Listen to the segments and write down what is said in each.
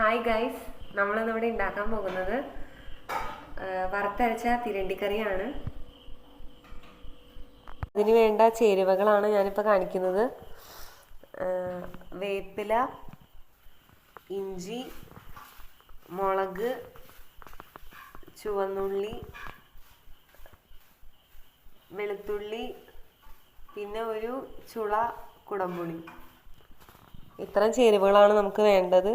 Hi guys നമ്മളിന്നിവിടെ ഉണ്ടാക്കാൻ പോകുന്നത് വറുത്തരച്ച തിരണ്ടിക്കറിയാണ്. അതിന് വേണ്ട ചേരുവകളാണ് ഞാനിപ്പോൾ കാണിക്കുന്നത്. വേപ്പില ഇഞ്ചി മുളക് ചുവന്നുള്ളി വെളുത്തുള്ളി പിന്നെ ഒരു ചുള കുടമ്പുളി ഇത്രയും ചേരുവകളാണ് നമുക്ക് വേണ്ടത്.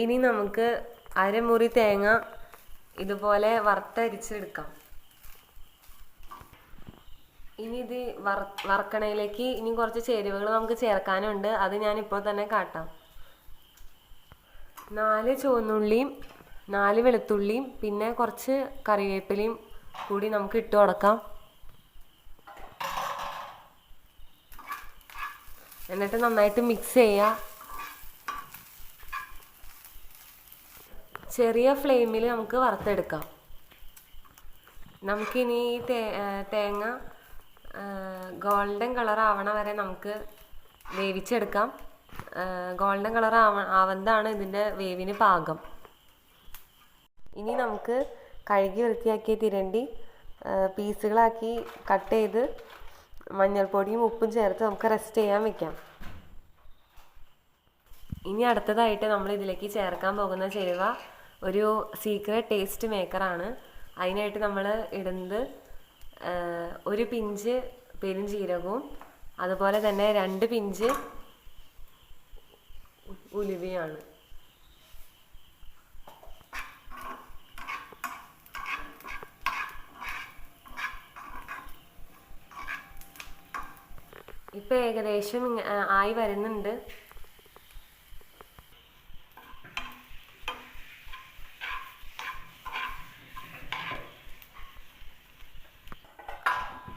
ഇനി നമുക്ക് അരമുറി തേങ്ങ ഇതുപോലെ വറുത്തരിച്ചെടുക്കാം. ഇനി ഇത് വറ വറക്കണയിലേക്ക് ഇനി കുറച്ച് ചേരുവകൾ നമുക്ക് ചേർക്കാനുണ്ട്. അത് ഞാൻ ഇപ്പോൾ തന്നെ കാട്ടാം. നാല് ചുവന്നുള്ളിയും നാല് വെളുത്തുള്ളിയും പിന്നെ കുറച്ച് കറിവേപ്പിലയും കൂടി നമുക്ക് ഇട്ട് കൊടുക്കാം. എന്നിട്ട് നന്നായിട്ട് മിക്സ് ചെയ്യുക. ചെറിയ ഫ്ലെയിമിൽ നമുക്ക് വറുത്തെടുക്കാം. നമുക്കിനി ഈ തേങ്ങ ഗോൾഡൻ കളർ ആവണ വരെ നമുക്ക് വേവിച്ചെടുക്കാം. ഗോൾഡൻ കളർ ആവ ആവുന്നതാണ് ഇതിന്റെ വേവിന് പാകം. ഇനി നമുക്ക് കഴുകി വൃത്തിയാക്കിയ തിരണ്ടി പീസുകളാക്കി കട്ട് ചെയ്ത് മഞ്ഞൾപ്പൊടിയും ഉപ്പും ചേർത്ത് നമുക്ക് റെസ്റ്റ് ചെയ്യാൻ വെക്കാം. ഇനി അടുത്തതായിട്ട് നമ്മൾ ഇതിലേക്ക് ചേർക്കാൻ പോകുന്ന ചേരുവ ഒരു സീക്രട്ട് ടേസ്റ്റ് മേക്കറാണ് അതിനായിട്ട് നമ്മൾ ഇടുന്നത് ഒരു പിഞ്ച് പെരുംജീരകവും അതുപോലെ തന്നെ രണ്ട് പിഞ്ച് ഉലുവയാണ്. ഇപ്പം ഏകദേശം ആയി വരുന്നുണ്ട്.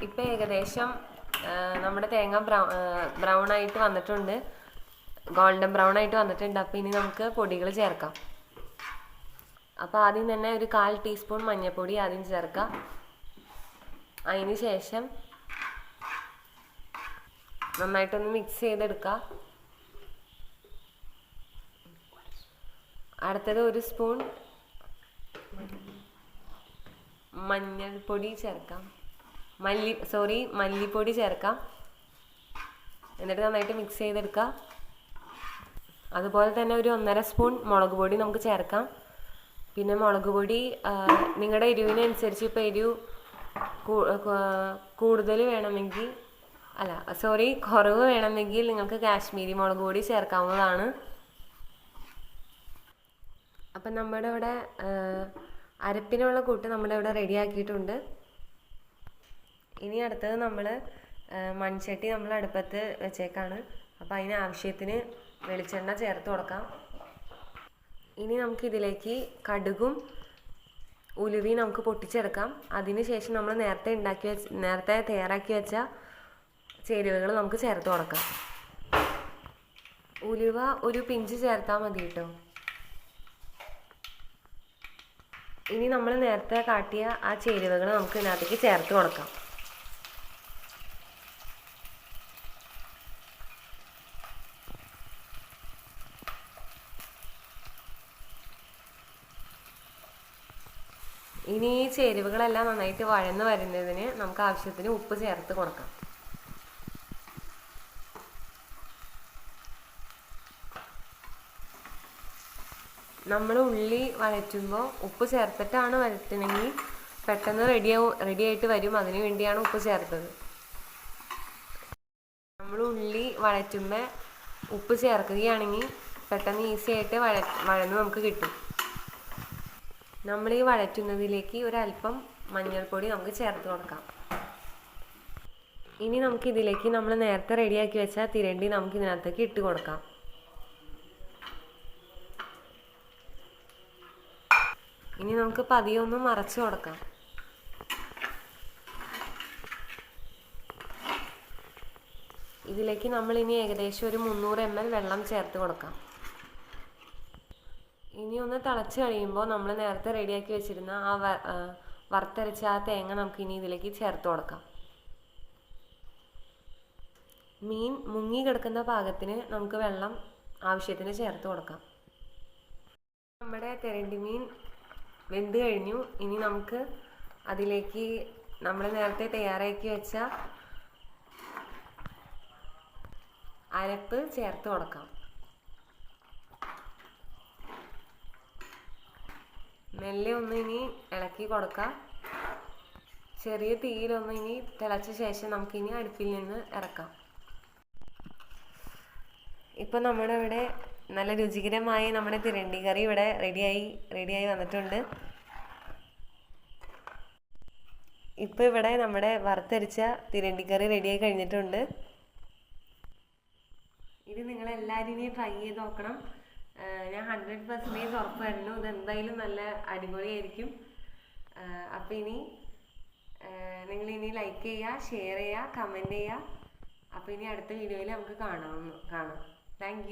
ഇപ്പം ഏകദേശം നമ്മുടെ തേങ്ങ ബ്രൗ ബ്രൗൺ ആയിട്ട് വന്നിട്ടുണ്ട്. ഗോൾഡൻ ബ്രൗൺ ആയിട്ട് വന്നിട്ടുണ്ട്. അപ്പോൾ ഇനി നമുക്ക് പൊടികൾ ചേർക്കാം. അപ്പോൾ ആദ്യം തന്നെ ഒരു കാൽ ടീസ്പൂൺ മഞ്ഞൾപ്പൊടി ആദ്യം ചേർക്കാം. അതിന് ശേഷം നന്നായിട്ടൊന്ന് മിക്സ് ചെയ്തെടുക്കുക അടുത്തത് ഒരു സ്പൂൺ മഞ്ഞൾപ്പൊടി ചേർക്കാം. മല്ലി സോറി മല്ലിപ്പൊടി ചേർക്കാം. എന്നിട്ട് നന്നായിട്ട് മിക്സ് ചെയ്തെടുക്കാം. അതുപോലെ തന്നെ ഒരു ഒന്നര സ്പൂൺ മുളക് പൊടി നമുക്ക് ചേർക്കാം. പിന്നെ മുളക് പൊടി നിങ്ങളുടെ എരിവിനനുസരിച്ച് ഇപ്പോൾ എരിവ് കൂടുതൽ വേണമെങ്കിൽ അല്ല സോറി കുറവ് വേണമെങ്കിൽ നിങ്ങൾക്ക് കാശ്മീരി മുളക് പൊടി ചേർക്കാവുന്നതാണ്. അപ്പം നമ്മുടെ ഇവിടെ അരപ്പിനുള്ള കൂട്ട് നമ്മുടെ ഇവിടെ റെഡി ആക്കിയിട്ടുണ്ട്. ഇനി അടുത്തത് നമ്മൾ മൺചട്ടി നമ്മൾ അടുപ്പത്ത് വെച്ചേക്കാണ്. അപ്പോൾ അതിന് ആവശ്യത്തിന് വെളിച്ചെണ്ണ ചേർത്ത് കൊടുക്കാം. ഇനി നമുക്ക് ഇതിലേക്ക് കടുകും ഉലുവയും നമുക്ക് പൊട്ടിച്ചെടുക്കാം. അതിന് ശേഷം നമ്മൾ നേരത്തെ ഉണ്ടാക്കി വെച്ച് നേരത്തെ തയ്യാറാക്കി വെച്ച ചേരുവകൾ നമുക്ക് ചേർത്ത് കൊടുക്കാം. ഉലുവ ഒരു പിഞ്ച് ചേർത്താൽ മതി കേട്ടോ. ഇനി നമ്മൾ നേരത്തെ കാട്ടിയ ആ ചേരുവകൾ നമുക്ക് ഇതിനകത്തേക്ക് ചേർത്ത് കൊടുക്കാം. ഇനി ഈ ചേരുവകളെല്ലാം നന്നായിട്ട് വഴന്ന് വരുന്നതിന് നമുക്ക് ആവശ്യത്തിന് ഉപ്പ് ചേർത്ത് കൊടുക്കാം. നമ്മൾ ഉള്ളി വഴറ്റുമ്പോൾ ഉപ്പ് ചേർത്തിട്ടാണ് വഴറ്റണമെങ്കിൽ പെട്ടെന്ന് റെഡിയാവും റെഡിയായിട്ട് വരും. അതിന് വേണ്ടിയാണ് ഉപ്പ് ചേർത്തത്. നമ്മൾ ഉള്ളി വഴറ്റുമ്പോൾ ഉപ്പ് ചേർക്കുകയാണെങ്കിൽ പെട്ടെന്ന് ഈസി ആയിട്ട് വഴ വഴന്ന് നമുക്ക് കിട്ടും. നമ്മൾ ഈ വഴറ്റുന്നതിലേക്ക് ഒരല്പം മഞ്ഞൾപ്പൊടി നമുക്ക് ചേർത്ത് കൊടുക്കാം. ഇനി നമുക്ക് ഇതിലേക്ക് നമ്മൾ നേരത്തെ റെഡിയാക്കി വെച്ച തിരണ്ടി നമുക്ക് ഇതിനകത്തേക്ക് ഇട്ട് കൊടുക്കാം. ഇനി നമുക്ക് പതിയെ ഒന്ന് മറച്ചു കൊടുക്കാം. ഇതിലേക്ക് നമ്മൾ ഇനി ഏകദേശം ഒരു മുന്നൂറ് എം എൽ വെള്ളം ചേർത്ത് കൊടുക്കാം. ഇനി ഒന്ന് തിളച്ച് കഴിയുമ്പോൾ നമ്മൾ നേരത്തെ റെഡിയാക്കി വെച്ചിരുന്ന ആ വറുത്തരച്ച ആ തേങ്ങ നമുക്ക് ഇനി ഇതിലേക്ക് ചേർത്ത് കൊടുക്കാം. മീൻ മുങ്ങി കിടക്കുന്ന പാകത്തിന് നമുക്ക് വെള്ളം ആവശ്യത്തിന് ചേർത്ത് കൊടുക്കാം. നമ്മുടെ തെരണ്ടി മീൻ വെന്ത് കഴിഞ്ഞു. ഇനി നമുക്ക് അതിലേക്ക് നമ്മൾ നേരത്തെ തയ്യാറാക്കി വെച്ച അരപ്പ് ചേർത്ത് കൊടുക്കാം. മെല്ലെ ഒന്ന് ഇനി ഇളക്കി കൊടുക്കാം. ചെറിയ തീയിലൊന്ന് ഇനി തിളച്ച ശേഷം നമുക്കിനി അടുപ്പിൽ നിന്ന് ഇറക്കാം. ഇപ്പം നമ്മുടെ ഇവിടെ നല്ല രുചികരമായി നമ്മുടെ തിരണ്ടി കറി ഇവിടെ റെഡിയായി റെഡിയായി വന്നിട്ടുണ്ട്. ഇപ്പം ഇവിടെ നമ്മുടെ വറുത്തരിച്ച തിരണ്ടി കറി റെഡിയായി കഴിഞ്ഞിട്ടുണ്ട്. ഇത് നിങ്ങളെല്ലാവരും ഇനി ട്രൈ ചെയ്ത് നോക്കണം. ഞാൻ ഹൺഡ്രഡ് പെർസെന്റേജ് ഉറപ്പ് തരുന്നു ഇത് എന്തായാലും നല്ല അടിപൊളിയായിരിക്കും. അപ്പം ഇനി നിങ്ങൾ ഇനി ലൈക്ക് ചെയ്യുക ഷെയർ ചെയ്യുക കമന്റ് ചെയ്യുക അപ്പോൾ ഇനി അടുത്ത വീഡിയോയിൽ നമുക്ക് കാണാം കാണാം. താങ്ക്